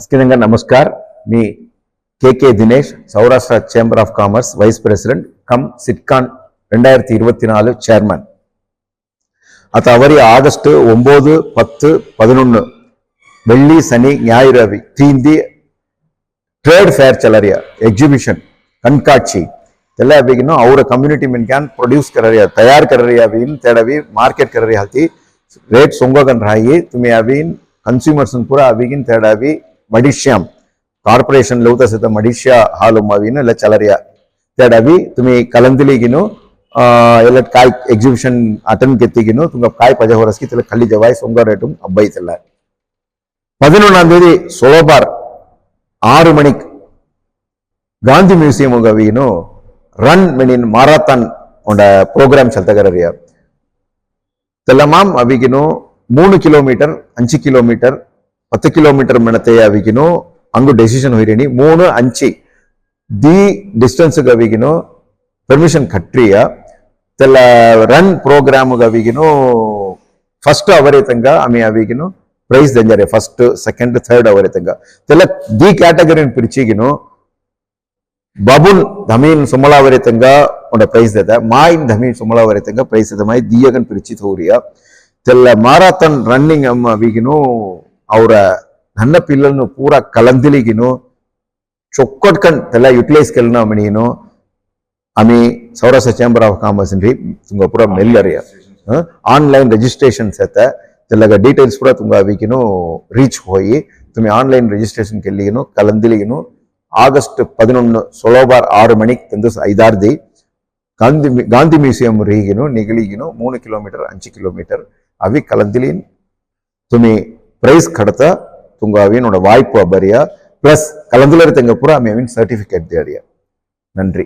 అస్కినంగా నమస్కార్ మీ KK Dinesh Saurashtra chamber of commerce vice president cum సిట్కాన్ ரெண்டாயிரத்தி இருபத்தி நாலு சேர்மன் அது அவரி ஆகஸ்ட் ஒம்பது பத்து பதினொன்று வெள்ளி சனி ஞாயிறு அவி தீந்தி ட்ரேட் ஃபேர் செலரியா எக்ஸிபிஷன் கண்காட்சி ಎಲ್ಲ ಅವಿಗಿನ ಅವರ ಕಮ್ಯುನಿಟಿ ಮಿನ್ ಕ್ಯಾನ್ ಪ್ರೊಡ್ಯೂಸ್ ಕರರಿ ತಯಾರ್ ಕರರಿ ಅವಿನ್ ತೆಡವಿ ಮಾರ್ಕೆಟ್ ಕರರಿ ಹಾಕಿ ರೇಟ್ ಸೊಂಗೋಗನ್ ರಾಯಿ ತುಮಿ ಅವಿನ್ ಕನ್ಸ್ಯೂಮರ್ಸ್ ಪೂರ ಅವಿಗಿನ್ ತೆಡವಿ ಮಡಿಶ್ಯಾಮ್ ಕಾರ್ಪೊರೇಷನ್ ಲೌತ ಸಿತ ಮಡಿಶ್ಯ ಹಾಲು ಅವಿನ್ ಎಲ್ಲ ಚಲರಿಯ ತೆಡವಿ ತುಮಿ ಕಲಂದಿಲಿಗಿನು ಆ, ಎಲ್ಲ ಕಾಯ್ ಎಕ್ಸಿಬಿಷನ್ ಅಟೆಂಡ್ ಕೆತ್ತಿಗಿನು ತುಂಗ ಕಾಯ್ ಪಜ ಹೊರಸ್ಕಿ ತಿಲ್ಲ ಕಲ್ಲಿ ಜವಾಯ್ ಸೊಂಗ ರೇಟು ಅಬ್ಬೈತಿಲ್ಲ பதினொன்றாம் தேதி சோலோபார் ஆறு மணிக்கு ಗಾಂಧಿ ಮ್ಯೂಸಿಯಂ ಅವಿನು ರನ್ ಮೆನಿನ್ ಮಾರಾಥಾನ್ ಒಂದ ಪ್ರೋಗ್ರಾಮ್ ಚಲ್ತಗರರಿಯ ತೆಲ್ಲಮಾಮ್ ಅವಿಗಿನು ಮೂರು ಕಿಲೋಮೀಟರ್ ಅಂಚಿ ಕಿಲೋಮೀಟರ್ പത്ത് കിലോമീറ്റർ മിണത്തെ വ്യാപിക്കുന്നു അങ്ങ് ഡെസിഷൻ ഉയരണി മൂന്ന് അഞ്ച് ದಿ ಡಿಸ್ಟೆನ್ಸ್ ಗವಿಗಿನೂ ಪರ್ಮಿಷನ್ ಕಟ್ರಿಯ ತೆಲ್ಲ ರನ್ ಪ್ರೋಗ್ರಾಮ್ ಗವಿಗಿನೂ ಫಸ್ಟ್ ಅವರೇ ತಂಗ ಆಮೆ ಅವಿಗಿನೂ ಪ್ರೈಸ್ ದಂಜರೆ ಫಸ್ಟ್ ಸೆಕೆಂಡ್ ಥರ್ಡ್ ಅವರೇ ತಂಗ ತೆಲ್ಲ the ಕ್ಯಾಟಗರಿನ ಪಿರ್ಚಿಗಿನು ಬಬುನ್ ಧಮೀನ್ ಸುಮಲಾವರೆ Thanga ಒಂಡ price ದೆದ main ಧಮೀನ್ ಸುಮಲಾವರೆ Thanga price ದೆದ Mayi ದಿಯಗನ್ ಪಿರ್ಚಿ ತೋರಿಯ ತೆಲ್ಲ ಮಾರಾಥನ್ running ಅಮ್ಮ ಅವಿಗಿನೂ ಅವರ ನನ್ನ ಪಿಲ್ಲನ್ನು ಪೂರ ಕಲಂದಿಲಿಗಿನು ಚೊಕ್ಕಟ್ಕಂಡ್ ತೆಲ್ಲ ಯುಟಿಲೈಸ್ ಕೆಲ್ನ ಮಣಿನು ಆಮಿ ಸೌರಾಷ್ಟ್ರ ಚೇಂಬರ್ ಆಫ್ ಕಾಮರ್ಸ್ ರೀ ತುಂಗ ಪೂರ ಮೆಲ್ಲರಿಯ ಆನ್ಲೈನ್ ರಿಜಿಸ್ಟ್ರೇಷನ್ ಸತ ತೆಲ್ಲಗ ಡೀಟೇಲ್ಸ್ ಪೂರ ತುಂಗ ವೀಕಿನು ರೀಚ್ ಹೋಯಿ ತುಮಿ ಆನ್ಲೈನ್ ರಿಜಿಸ್ಟ್ರೇಷನ್ ಕೆಲ್ಲಿಗಿನು ಕಲಂದಿಲಿಗಿನು ಆಗಸ್ಟ್ பதினொன்று சொலோபார் ஆறு மணிக்கு தந்து ஐதார்தி காந்தி காந்தி மியூசியம் ரீகினும் நெகிழிகினும் மூணு கிலோமீட்டர் அஞ்சு கிலோமீட்டர் அவி கலந்திலின் துமி ಪ್ರೈಸ್ ಕಡತ ತುಂಗ ಅವಿನೋಡ ವಾಯ್ಪು ಅಬ್ಬರಿಯ ಪ್ಲಸ್ ಕಲಂದಿಲರಿ ತಂಗ ಪೂರ ಅಮಿ ಅವಿನ್ ಸರ್ಟಿಫಿಕೇಟ್ ದೇರಿಯ நன்றி